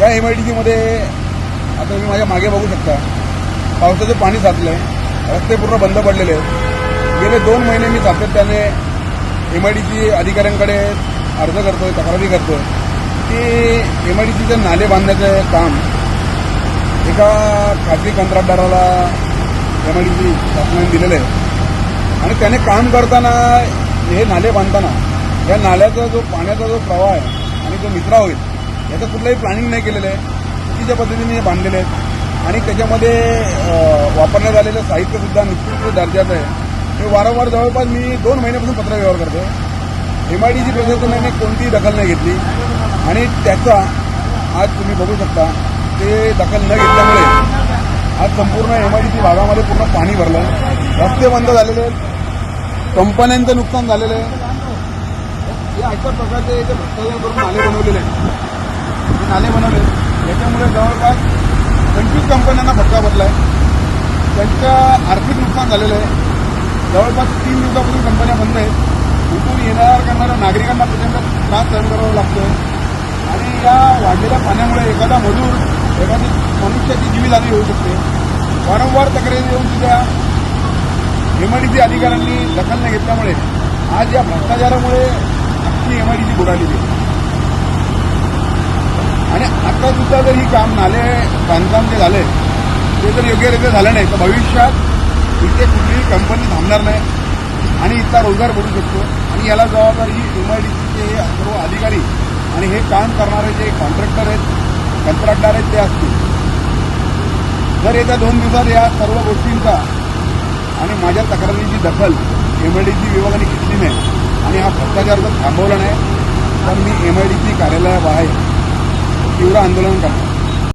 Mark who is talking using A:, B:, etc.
A: या M I D सीमध्ये आता तुम्ही माझ्या मागे बघू शकता. पावसाचं पाणी साचलं आहे रस्ते पूर्ण बंद पडलेले आहेत. गेले दोन महिने मी सातत्याने एम आय डी सी अधिकाऱ्यांकडे अर्ज करतोय तक्रारी करतोय. की एम आय डी सीचे नाले बांधण्याचं काम एका खाजगी कंत्राटदाराला एम आय डी सी शासनाने दिलेलं आहे आणि त्याने काम करताना हे नाले बांधताना या नाल्याचा जो पाण्याचा जो प्रवाह आहे आणि जो निचरा होईल याचं कुठलंही प्लॅनिंग नाही केलेलं आहे. चुकीच्या पद्धतीने हे बांधलेले आहेत आणि त्याच्यामध्ये वापरण्यात आलेलं साहित्यसुद्धा निकृष्ट दर्जाचं आहे. हे वारंवार जवळपास मी दोन महिन्यापासून पत्रव्यवहार करतो एम आय डी सी प्रशासनाने कोणतीही दखल नाही घेतली. आणि त्याचा आज तुम्ही बघू शकता ते दखल न घेतल्यामुळे आज संपूर्ण एम आय डी सी भागामध्ये पूर्ण पाणी भरलं. रस्ते बंद झालेले आहेत. कंपन्यांचं नुकसान झालेलं आहे. या अशा प्रकारचे भ्रष्टाचार करून नाले बनवलेले आहेत. हे नाले बनवले याच्यामुळे जवळपास पंचवीस कंपन्यांना फटका बसला आहे त्यांचं आर्थिक नुकसान झालेलं आहे. जवळपास तीन दिवसापूर्वी कंपन्या बंद आहेत. उठून येणार करणाऱ्या नागरिकांना प्रचंड त्रास सहन करावा लागतोय. आणि या वाढलेल्या पाण्यामुळे एखादा मजूर एखादी मनुष्याची जीवितहानी होऊ शकते. वारंवार तक्रारी देऊन सुद्धा एमआयडीसी अधिकाऱ्यांनी दखल न घेतल्यामुळे आज या भ्रष्टाचारामुळे अख्खी एमआयडीसी बुडालेली आहे. आता सुद्धा जर ही काम नाले बांधकाम जे झाले ते जर योग्यरित्या झालं नाही तर भविष्यात इथे कुठलीही कंपनी थांबणार नाही. आणि इथला रोजगार भरू शकतो. आणि याला जबाबदार ही एमआयडीसीचे सर्व अधिकारी आणि हे काम करणारे जे कॉन्ट्रॅक्टर आहेत कंत्राटदार आहेत ते असतील. जर येत्या दोन दिवसात या सर्व गोष्टींचा आणि माझ्या तक्रारीची दखल एमआयडीसी विभागाने घेतली नाही आणि हा भ्रष्टाचार जर थांबवला नाही तर मी एमआयडीसी कार्यालयाबाहेर తీవ్ర ఆందోళన